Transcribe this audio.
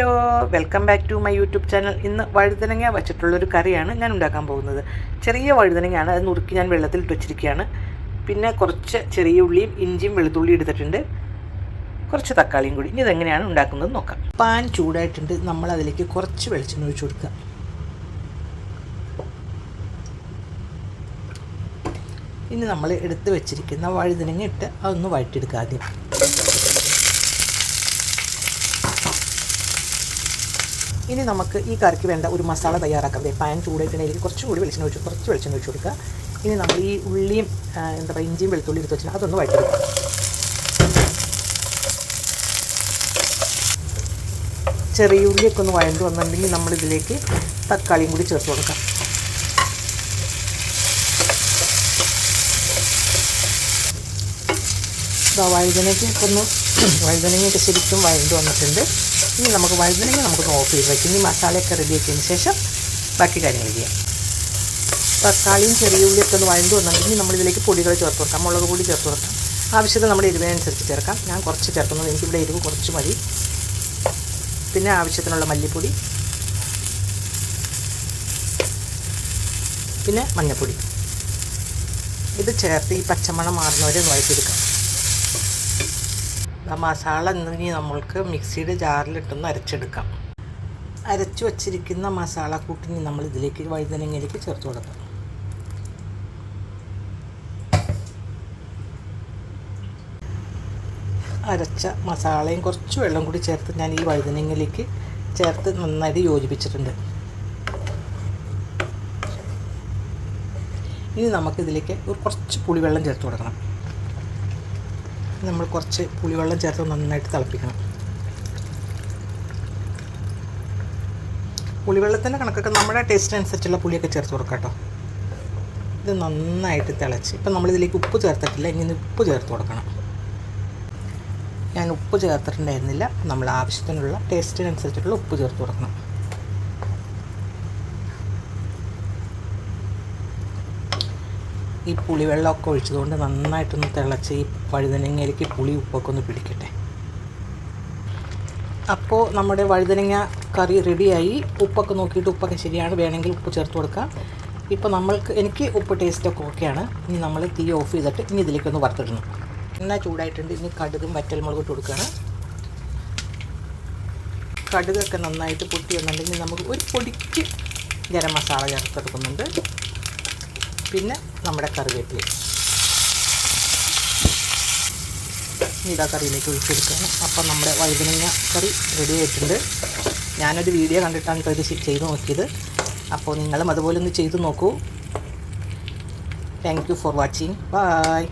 Hello welcome back to my YouTube channel. ഇന്ന് വഴുതനങ്ങ വച്ചിട്ടുള്ളൊരു കറിയാണ് ഞാൻ ഉണ്ടാക്കാൻ പോകുന്നത്. ചെറിയ വഴുതനങ്ങയാണ് അത് നുറുക്കി ഞാൻ വെള്ളത്തിൽ വെച്ചിരിക്കുകയാണ്. പിന്നെ കുറച്ച് ചെറിയ ഉള്ളിയും ഇഞ്ചിയും വെളുത്തുള്ളിയും എടുത്തിട്ടുണ്ട്. കുറച്ച് തക്കാളിയും കൂടി. ഇനി ഇതെങ്ങനെയാണ് ഉണ്ടാക്കുന്നത് നോക്കാം. പാൻ ചൂടായിട്ടുണ്ട്. നമ്മൾ അതിലേക്ക് കുറച്ച് വെളിച്ചെണ്ണ ഒഴിച്ചു കൊടുക്കുക. ഇനി നമ്മൾ എടുത്ത് വെച്ചിരിക്കുന്ന വഴുതനങ്ങ ഇട്ട് അതൊന്ന് വഴറ്റിയെടുക്കുക ആദ്യം. ഇനി നമുക്ക് ഈ കറിക്ക് വേണ്ട ഒരു മസാല തയ്യാറാക്കാം. ദേ പാൻ ചൂടായിട്ടുണ്ടെങ്കിൽ കുറച്ചും കൂടി വെളിച്ചെണ്ണ ഒഴിച്ച് കുറച്ച് വെളിച്ചെണ്ണ ഒഴിച്ച് കൊടുക്കുക. ഇനി നമ്മൾ ഈ ഉള്ളിയും എന്താ പറയുക ഇഞ്ചിയും വെളുത്തുള്ളി എടുത്ത് വെച്ചാൽ അതൊന്ന് വഴറ്റിയെടുക്കാം. ചെറിയ ഉള്ളിയൊക്കെ ഒന്ന് വഴണ്ട് വന്നിട്ടുണ്ടെങ്കിൽ നമ്മളിതിലേക്ക് തക്കാളിയും കൂടി ചേർത്ത് കൊടുക്കാം. വഴുതനയ്ക്ക് ഒന്ന് വഴുതനങ്ങയൊക്കെ ശരിക്കും വഴണ്ട് വന്നിട്ടുണ്ട്. ഇനി നമുക്ക് വഴുതനങ്ങ നമുക്കൊന്ന് ഓഫ് ചെയ്ത് വയ്ക്കും ഇനി മസാലയൊക്കെ റെഡിയാക്കിയതിന് ശേഷം ബാക്കി കാര്യങ്ങൾ ചെയ്യാം. തക്കാളിയും ചെറിയ ഉള്ളിയൊക്കെ ഒന്ന് വഴണ്ട് വന്നിട്ടുണ്ടെങ്കിൽ നമ്മളിതിലേക്ക് പൊടികൾ ചേർത്ത് കൊടുക്കാം. മുളക് പൊടി ചേർത്ത് കൊടുക്കാം. ആവശ്യത്തിന് നമ്മുടെ എരിവിനനുസരിച്ച് ചേർക്കാം. ഞാൻ കുറച്ച് ചേർക്കുന്നത് എനിക്കിവിടെ എരിവ് കുറച്ച് മതി. പിന്നെ ആവശ്യത്തിനുള്ള മല്ലിപ്പൊടി. പിന്നെ മഞ്ഞൾപ്പൊടി ഇത് ചേർത്ത് ഈ പച്ചമണം മാറുന്നവരെ ഒന്ന് വഴറ്റിയെടുക്കാം. ആ മസാല ഇനി നമ്മൾക്ക് മിക്സിയുടെ ജാറിലിട്ടൊന്ന് അരച്ചെടുക്കാം. അരച്ചു വച്ചിരിക്കുന്ന മസാല കൂട്ടിനി നമ്മൾ ഇതിലേക്ക് വഴുതനങ്ങയിലേക്ക് ചേർത്ത് കൊടുക്കാം. അരച്ച മസാലയും കുറച്ച് വെള്ളം കൂടി ചേർത്ത് ഞാൻ ഈ വഴുതനങ്ങയിലേക്ക് ചേർത്ത് നന്നായിട്ട് യോജിപ്പിച്ചിട്ടുണ്ട്. ഇനി നമുക്കിതിലേക്ക് ഒരു കുറച്ച് പുളിവെള്ളം ചേർത്ത് കൊടുക്കണം. നമ്മൾ കുറച്ച് പുളിവെള്ളം ചേർത്ത് നന്നായിട്ട് തിളപ്പിക്കണം. പുളിവെള്ളത്തിന്റെ കണക്കൊക്കെ നമ്മുടെ ടേസ്റ്റ് അനുസരിച്ചുള്ള പുളിയൊക്കെ ചേർത്ത് കൊടുക്കാം കേട്ടോ. ഇത് നന്നായിട്ട് തിളച്ച്. ഇപ്പം നമ്മളിതിലേക്ക് ഉപ്പ് ചേർത്തിട്ടില്ല ഇനി ഉപ്പ് ചേർത്ത് കൊടുക്കണം. ഞാൻ ഉപ്പ് ചേർത്തിട്ടുണ്ടായിരുന്നില്ല. നമ്മൾ ആവശ്യത്തിനുള്ള ടേസ്റ്റിനനുസരിച്ചിട്ടുള്ള ഉപ്പ് ചേർത്ത് കൊടുക്കണം. ഈ പുളിവെള്ളമൊക്കെ ഒഴിച്ചതുകൊണ്ട് നന്നായിട്ടൊന്ന് തിളച്ച് ഈ വഴുതനങ്ങയിലേക്ക് പുളി ഉപ്പൊക്കെ ഒന്ന് പിടിക്കട്ടെ. അപ്പോൾ നമ്മുടെ വഴുതനങ്ങ കറി റെഡിയായി. ഉപ്പൊക്കെ നോക്കിയിട്ട് ഉപ്പൊക്കെ ശരിയാണ്. വേണമെങ്കിൽ ഉപ്പ് ചേർത്ത് കൊടുക്കാം. ഇപ്പോൾ നമ്മൾക്ക് എനിക്ക് ഉപ്പ് ടേസ്റ്റൊക്കെ ഓക്കെയാണ് ഇനി നമ്മൾ തീ ഓഫ് ചെയ്തിട്ട് ഇനി ഇതിലേക്കൊന്ന് വറുത്തിടണം. എണ്ണ ചൂടായിട്ടുണ്ട്. ഇനി കടുകും വറ്റൽമുളകും ഇട്ട് കൊടുക്കുകയാണ്. കടുകൊക്കെ നന്നായിട്ട് പൊട്ടി വന്നിട്ടുണ്ടെങ്കിൽ നമുക്ക് ഒരു പൊടിക്ക് ഗരം മസാല ചേർത്തെടുക്കുന്നുണ്ട്. പിന്നെ നമ്മുടെ കറിവേപ്പില. ഇതാ കറിയിലേക്ക് ഒഴിച്ചെടുക്കുകയാണ്. അപ്പം നമ്മുടെ വഴുതനങ്ങ കറി റെഡി ആയിട്ടുണ്ട്. ഞാനൊരു വീഡിയോ കണ്ടിട്ടാണ് ഇത് ചെയ്ത് നോക്കിയത്. അപ്പോൾ നിങ്ങളും അതുപോലെ ഒന്ന് ചെയ്ത് നോക്കൂ. Thank you for watching bye